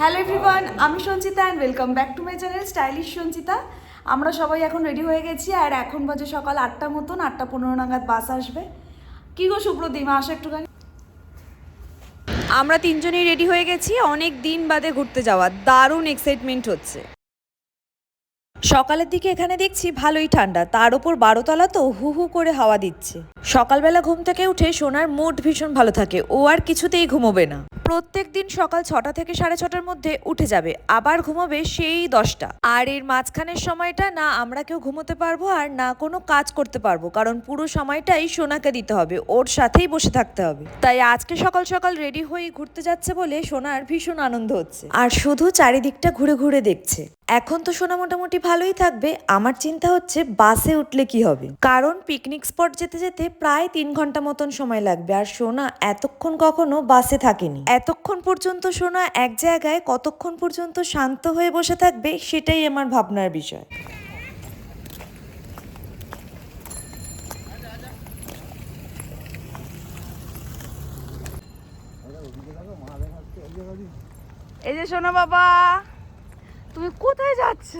Hello everyone আমি Sanchita and welcome back to my channel stylish Sanchita. আমরা সবাই এখন রেডি হয়ে গেছি আর এখন বাজে সকাল আটটা মতন, আটটা পনেরো নাগাদ বাস আসবে। কী গো সুপ্রদীপ আসো একটুখানি। আমরা তিনজনই রেডি হয়ে গেছি, অনেক দিন বাদে ঘুরতে যাওয়া দারুণ এক্সাইটমেন্ট হচ্ছে। সকালের দিকে এখানে দেখছি ভালোই ঠান্ডা। তার উপর বারোতলা তো হু হু করে হাওয়া দিচ্ছে। সকালবেলা ঘুম থেকে উঠে সোনার মুড ভীষণ ভালো থাকে। ও আর কিছুতেই ঘুমোবে না। প্রত্যেক দিন সকাল ছটা থেকে সাড়ে ছটার মধ্যে উঠে যাবে। আবার ঘুমোবে সেই দশটা। আর এর মাঝখানের সময়টা না আমরা কেউ ঘুমোতে পারব আর না কোনো কাজ করতে পারব। কারণ পুরো সময়টাই সোনাকে দিতে হবে। ওর সাথেই বসে থাকতে হবে। তাই আজকে সকাল সকাল রেডি হয়ে ঘুরতে যাচ্ছে বলে সোনার ভীষণ আনন্দ হচ্ছে। আর শুধু চারিদিকটা ঘুরে ঘুরে দেখছে। এখন তো সোনা মোটামুটি ভালোই থাকবে, আমার চিন্তা হচ্ছে বাসে উঠলে কি হবে? কারণ পিকনিক স্পট যেতে যেতে প্রায় তিন ঘণ্টা মতন সময় লাগবে। আর সোনা এতক্ষণ কখনো বাসে থাকেনি। এতক্ষণ পর্যন্ত সোনা এক জায়গায় কতক্ষণ পর্যন্ত শান্ত হয়ে বসে থাকবে, সেটাই আমার ভাবনার বিষয়। এই যে সোনা বাবা, তুমি কোথায় যাচ্ছ?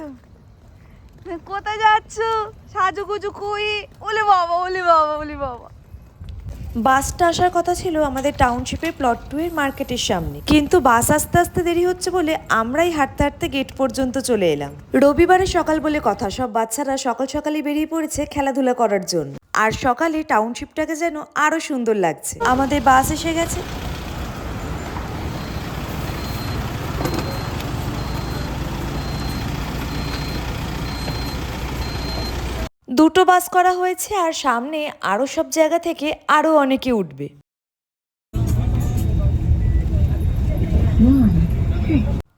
কোথায় যাচ্ছ? সাজুগুজু কই? ওলে বাবা ওলে বাবা ওলে বাবা। বাসটা আসার কথা ছিল আমাদের টাউনশিপের প্লট টু এর মার্কেটের সামনে। কিন্তু বাস আস্তে আস্তে দেরি হচ্ছে বলে আমরাই হাঁটতে হাঁটতে গেট পর্যন্ত চলে এলাম। রবিবারে সকাল বলে কথা, সব বাচ্চারা সকাল সকালই বেরিয়ে পড়েছে খেলাধুলা করার জন্য। আর সকালে টাউনশিপটাকে যেন আরও সুন্দর লাগছে। আমাদের বাস এসে গেছে। দুটো বাস করা হয়েছে আর সামনে আরও সব জায়গা থেকে আরও অনেকে উঠবে।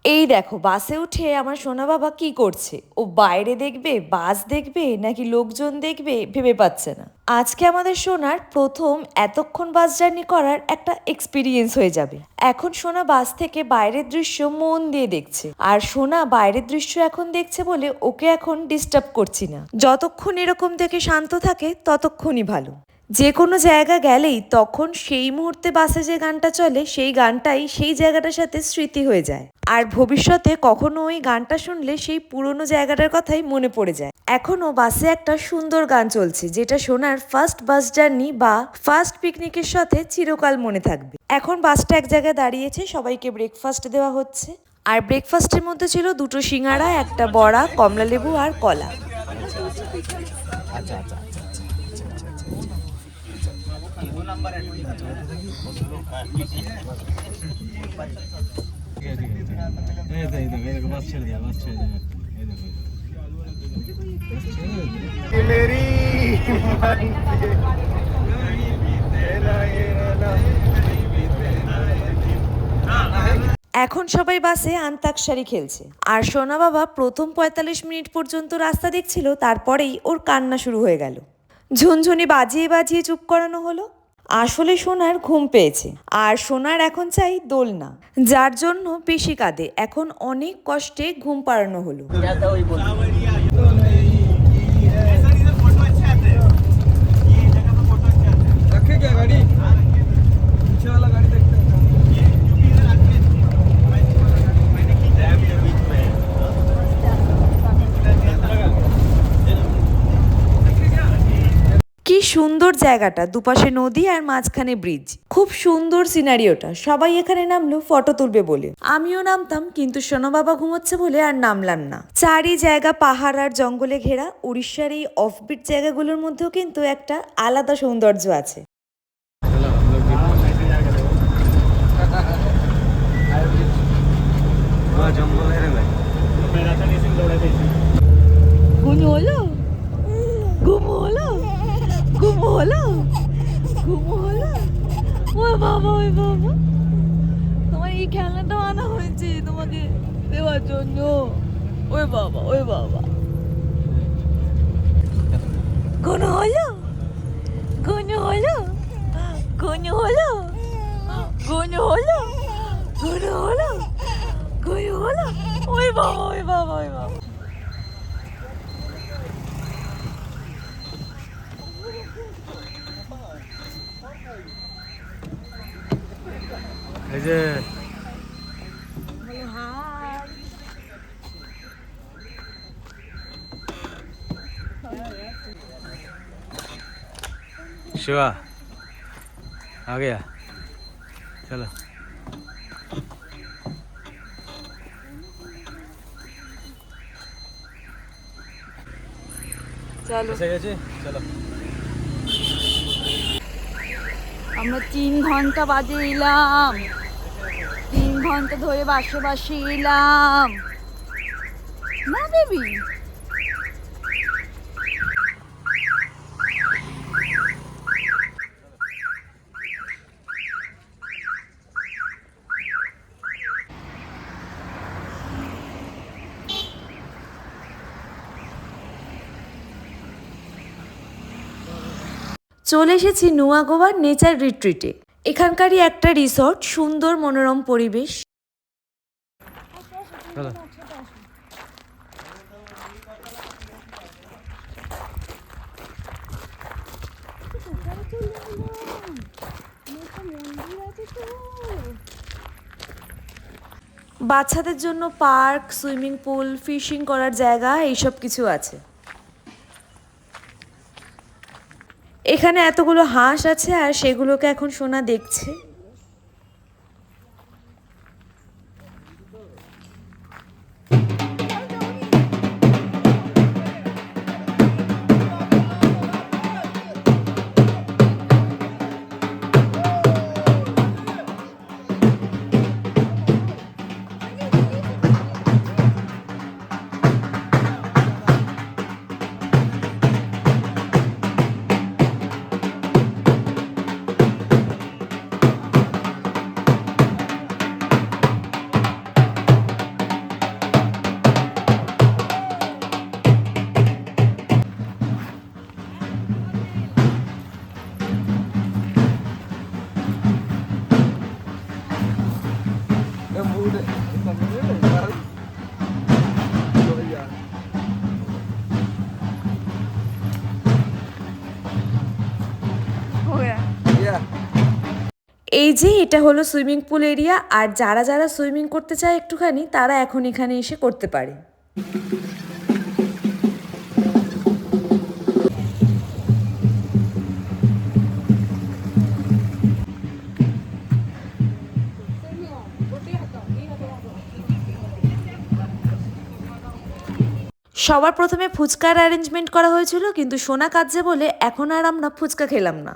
এই দেখো, বাসে উঠে আমার সোনা বাবা কি করছে? ও বাইরে দেখবে, বাস দেখবে, নাকি লোকজন দেখবে, ভেবে পাচ্ছে না। আজকে আমাদের সোনার প্রথম এতক্ষণ বাস জার্নি করার একটা এক্সপিরিয়েন্স হয়ে যাবে। এখন সোনা বাস থেকে বাইরের দৃশ্য মন দিয়ে দেখছে। আর সোনা বাইরের দৃশ্য এখন দেখছে বলে ওকে এখন ডিস্টার্ব করছি না। যতক্ষণ এরকম থেকে শান্ত থাকে, ততক্ষণই ভালো। যে কোনো জায়গা গেলেই তখন সেই মুহূর্তে বাসে যে গানটা চলে সেই গানটাই সেই জায়গাটার সাথে স্মৃতি হয়ে যায়। আর ভবিষ্যতে কখনো ওই গানটা শুনলে সেই পুরনো জায়গাটার কথাই মনে পড়ে যায়। এখনও বাসে একটা সুন্দর গান চলছে যেটা শোনার ফার্স্ট বাস জার্নি বা ফার্স্ট পিকনিকের সাথে চিরকাল মনে থাকবে। এখন বাসটা এক জায়গায় দাঁড়িয়েছে সবাইকে ব্রেকফাস্ট দেওয়া হচ্ছে। আর ব্রেকফাস্টের মধ্যে ছিল দুটো সিঙ্গারা একটা বড়া কমলা লেবু আর কলা। এই দেখো, এখন সবাই বাসে আন্তাক্ষরী খেলছে। আর সোনা বাবা প্রথম পঁয়তাল্লিশ মিনিট পর্যন্ত রাস্তা দেখছিল, তারপরেই ওর কান্না শুরু হয়ে গেল। ঝুনঝুনি বাজিয়ে বাজিয়ে চুপ করানো হলো। আসলে সোনার ঘুম পেয়েছে, আর সোনার এখন চাই দোলনা। যার জন্য পিসি কাঁদে এখন অনেক কষ্টে ঘুম পাড়ানো হলো। সুন্দর জায়গাটা, দুপাশে নদী আর মাঝখানে ব্রিজ খুব সুন্দর সিনারিওটা সবাই এখানে নামলো ফটো তুলবে বলে। আমিও নামতাম, কিন্তু সোনো বাবা ঘুমোচ্ছে বলে আর নামলাম না। চারি জায়গা পাহাড় আর জঙ্গলে ঘেরা, উড়িষ্যার এই অফবিট জায়গাগুলোর মধ্যেও কিন্তু একটা আলাদা সৌন্দর্য আছে। ঘুম হলো ঘুম হলো ঘুম হলো? ঘুম হলো? ওই বাবা ওই বাবা। তোমার এই খেলনাটা আনা হয়েছে, তোমাকে দেওয়ার জন্য। ওই বাবা ওই বাবা। কোন হলো? কোন হলো? কোন হলো? কোন হলো? কোন হলো? কোন হলো? ওই বাবা ওই বাবা ওই বাবা। এই যে शिवा आ गया चलो চলো। আমরা তিন ঘণ্টা বাজে এলাম। ঘণ্টা ধরে বাসে বাসে এলাম না বেবি চলে এসেছি নুয়াগোয়ার নেচার রিট্রিটে। এখানকারই একটা রিসর্ট সুন্দর মনোরম পরিবেশ। বাচ্চাদের জন্য পার্ক সুইমিং পুল ফিশিং করার জায়গা এইসব কিছু আছে। এখানে এতগুলো হাঁস আছে আর সেগুলোকে এখন সোনা দেখছে। এই যে এটা হলো সুইমিং পুল এরিয়া আর যারা যারা সুইমিং করতে চায় একটুখানি তারা এখন এখানে এসে করতে পারে। সবার প্রথমে ফুচকার অ্যারেঞ্জমেন্ট করা হয়েছিল কিন্তু সোনা কাজে বলে এখন আর আমরা ফুচকা খেলাম না।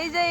এই যে।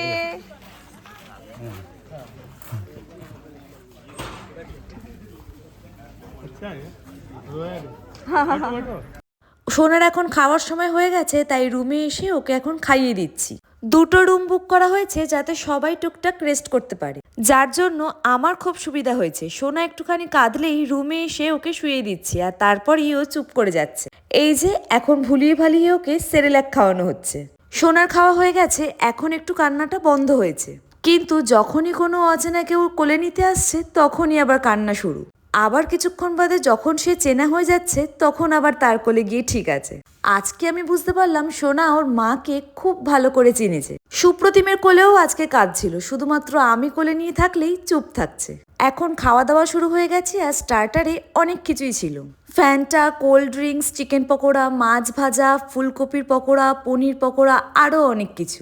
সোনার এখন খাওয়ার সময় হয়ে গেছে, তাই রুমে এসে ওকে এখন খাইয়ে দিচ্ছি। দুটো রুম বুক করা হয়েছে যাতে সবাই টুকটাক রেস্ট করতে পারে। যার জন্য আমার খুব সুবিধা হয়েছে। সোনা একটুখানি কাঁদলেই রুমে এসে ওকে শুয়ে দিচ্ছি আর তারপরই ও চুপ করে যাচ্ছে। এই যে এখন ভুলিয়ে ভালিয়ে ওকে সেরেল্যাক খাওয়ানো হচ্ছে। সোনার খাওয়া হয়ে গেছে, এখন একটু কান্নাটা বন্ধ হয়েছে। কিন্তু যখনই কোনো অচেনা কেউ কোলে নিতে আসছে, তখনই আবার কান্না শুরু। আবার কিছুক্ষণ বাদে যখন সে চেনা হয়ে যাচ্ছে, তখন আবার তার কোলে গিয়ে ঠিক আছে। আজকে আমি বুঝতে পারলাম সোনা ওর মাকে খুব ভালো করে চিনেছে। সুপ্রতিমের কোলেও আজকে কাজ ছিল শুধুমাত্র আমি কোলে নিয়ে থাকলেই চুপ থাকছে। এখন খাওয়া দাওয়া শুরু হয়ে গেছে আর স্টার্টারে অনেক কিছুই ছিল। Fanta cold drinks chicken pakora, মাছ ভাজা, ফুলকপির পকোড়া, পনির পকোড়া আরও অনেক কিছু।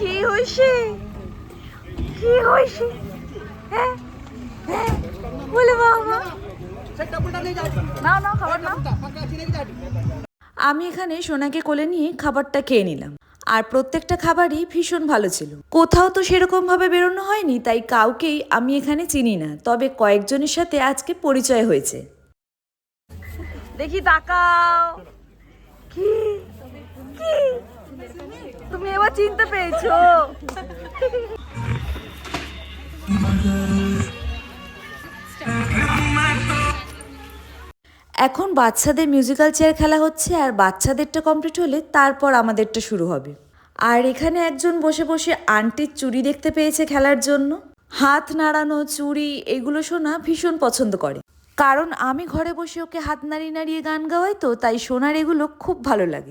কি হইছে? কি হইছে? হ্যাঁ আমি এখানে সোনাকে কোলে নিয়ে খাবারটা খেয়ে নিলাম। আর প্রত্যেকটা খাবারই ভীষণ ভালো ছিল। কোথাও তো সেরকম ভাবে বেরোনো হয়নি, তাই কাউকেই আমি এখানে চিনি না। তবে কয়েকজনের সাথে আজকে পরিচয় হয়েছে। দেখি তাকাও। কি? কি? তুমি এবার চিনতে পেরেছ। এখন বাচ্চাদের মিউজিক্যাল চেয়ার খেলা হচ্ছে আর বাচ্চাদেরটা কমপ্লিট হলে তারপর আমাদেরটা শুরু হবে। আর এখানে একজন বসে বসে আন্টির চুড়ি দেখতে পেয়েছে খেলার জন্য। হাত নাড়ানো, চুড়ি, এগুলো সোনা ভীষণ পছন্দ করে। কারণ আমি ঘরে বসে ওকে হাত নাড়িয়ে নাড়িয়ে গান গাওয়াই তো, তাই সোনার এগুলো খুব ভালো লাগে।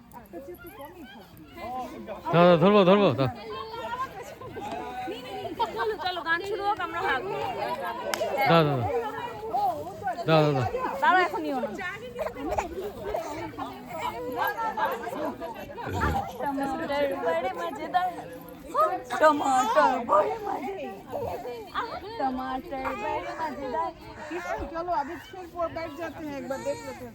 দাদা ধরবো ধরবো দাদা চলো চলো গান শুরু হোক আমরা ভাগবো দাদা দাদা দাদা দাঁড়া এখন নিও না टमाटर बड़े मजेदार टमाटर बड़े मजेदार टमाटर बड़े मजेदार चलो अभी फिर वो बैठ जाते हैं एक बार देख लेते हैं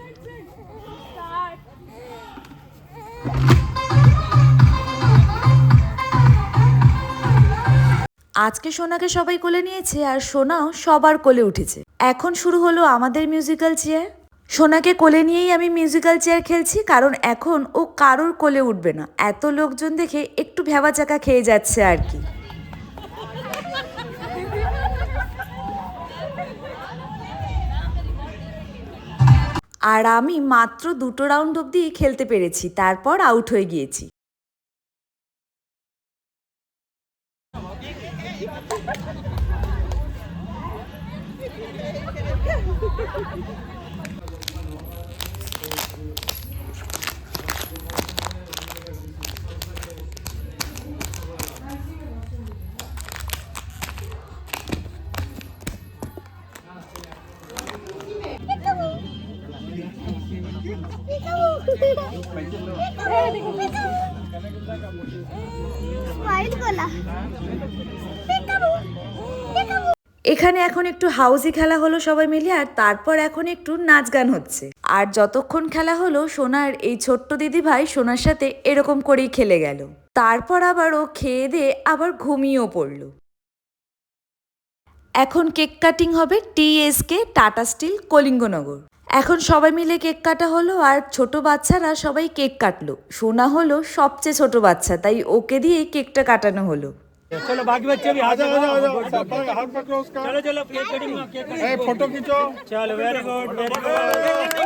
আজকে সোনাকে সবাই কোলে নিয়েছে আর সোনাও সবার কোলে উঠেছে। এখন শুরু হলো আমাদের মিউজিক্যাল চেয়ার সোনাকে কোলে নিয়েই আমি মিউজিক্যাল চেয়ার খেলছি কারণ এখন ও কারোর কোলে উঠবে না। এত লোকজন দেখে একটু ভেবা চাকা খেয়ে যাচ্ছে আর কি। আর আমি মাত্র দুটো রাউন্ড অবধি খেলতে পেরেছি, তারপর আউট হয়ে গিয়েছি। এখানে এখন একটু হাউজি খেলা হলো সবাই মিলে, আর তারপর এখন একটু নাচ গান হচ্ছে। আর যতক্ষণ খেলা হলো, সোনার এই ছোট্ট দিদি ভাই সোনার সাথে এরকম করেই খেলে গেল। তারপর আবার ও খেয়ে দিয়ে আবার ঘুমিয়েও পড়ল। এখন কেক কাটিং হবে টিএসকে, টাটা স্টিল, কলিঙ্গনগর। এখন সবাই মিলে কেক কাটা হলো, আর ছোট বাচ্চারা সবাই কেক কাটলো। সোনা হলো সবচেয়ে ছোট বাচ্চা, তাই ওকে দিয়েই কেকটা কাটানো হলো। चलो बाकी बच्चे भी आ जाओ जाओ जाओ जाओ हाथ पकड़ो उसका। चलो चलो केक कटिंग केक फ़ोटो खींचो। चलो वेरी गुड वेरी गुड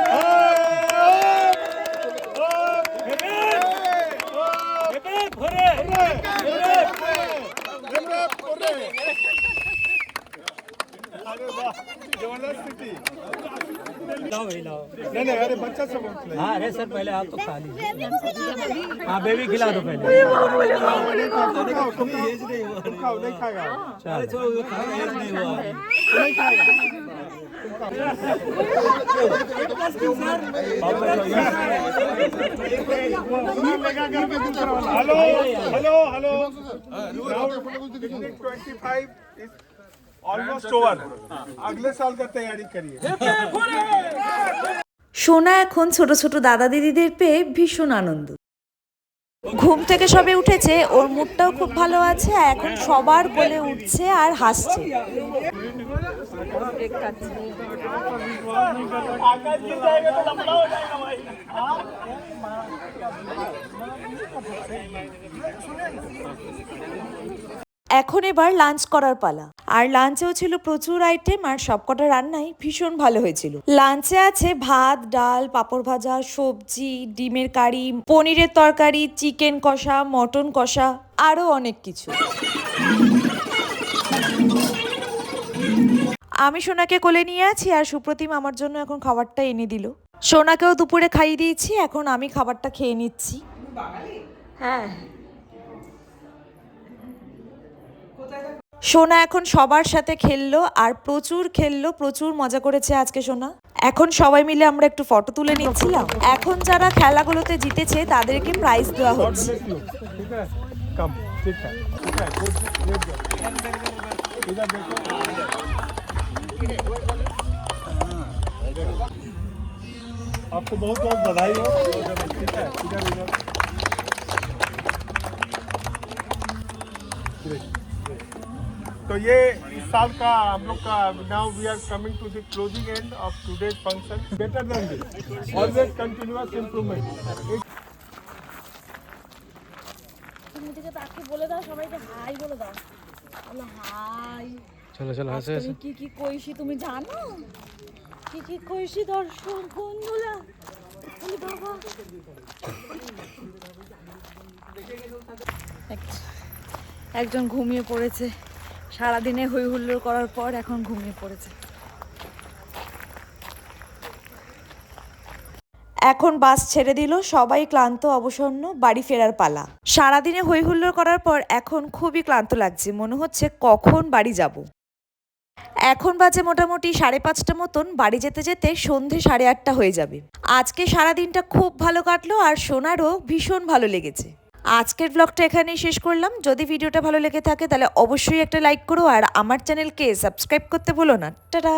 लाओ भाई लाओ नहीं नहीं अरे बच्चा सब हाँ अरे सर पहले आप तो खा लीजिए हाँ बेबी खिला दो पहले नहीं खाएगा नहीं खाएगा hello hello hello twenty five almost over अगले साल का तैयारी करिए সোনা এখন ছোট ছোট দাদা দিদিদের পেয়ে ভীষণ আনন্দ ঘুম থেকে সবে উঠেছে ওর মুডটাও খুব ভালো আছে আর এখন সবার কোলে উঠছে আর হাসছে এখন এবার লাঞ্চ করার পালা। আর লাঞ্চেও ছিল প্রচুর আইটেম আর সবকটা রান্নাই ভীষণ ভালো হয়েছিল। লাঞ্চে আছে ভাত ডাল পাঁপড় ভাজা সবজি ডিমের কারি পনিরের তরকারি চিকেন কষা মটন কষা আরও অনেক কিছু। আমি সোনাকে কোলে নিয়ে আছি আর সুপ্রতিম আমার জন্য এখন খাবারটা এনে দিল। সোনাকেও দুপুরে খাইয়ে দিয়েছি এখন আমি খাবারটা খেয়ে নিচ্ছি। হ্যাঁ। সোনা এখন সবার সাথে খেললো আর প্রচুর খেললো প্রচুর মজা করেছে আজকে সোনা এখন সবাই মিলে আমরা একটু ফটো তুলে নিচ্ছিলাম এখন যারা খেলাগুলোতে জিতেছে তাদেরকে প্রাইজ দেওয়া হচ্ছে ठीक है कम ठीक है ठीक है गुड गुड इधर देखो आपको बहुत बहुत बधाई हो ठीक है इधर इधर तो ये इस साल का हम लोग का now we are coming to the closing end of today's function better than this always continuous improvement তুমি দিকে তাকে বলে দাও সবাইকে হাই বলে দাও বলো হাই চলো চলো হাসে হাসে তুমি কি কি কইছি তুমি জানো কি কি কইছি দর্শক বন্ধুরা বলি বাবা এক- একজন ঘুমিয়ে পড়েছে সারাদিনে হই হুল্লোড় করার পর এখন ঘুমিয়ে পড়েছে। এখন বাস ছেড়ে দিল, সবাই ক্লান্ত, অবসন্ন, বাড়ি ফেরার পালা। সারাদিনে হই হুল্লোড় করার পর এখন খুবই ক্লান্ত লাগছে, মনে হচ্ছে কখন বাড়ি যাব। এখন বাজে মোটামুটি সাড়ে পাঁচটা মতন, বাড়ি যেতে যেতে সন্ধে সাড়ে আটটা হয়ে যাবে। আজকে সারাদিনটা খুব ভালো কাটলো আর সোনারও ভীষণ ভালো লেগেছে। আজকের ব্লগটা এখানেই শেষ করলাম। যদি ভিডিওটা ভালো লেগে থাকে, তাহলে অবশ্যই একটা লাইক করো আর আমার চ্যানেলকে সাবস্ক্রাইব করতে ভুলো না। টাটা!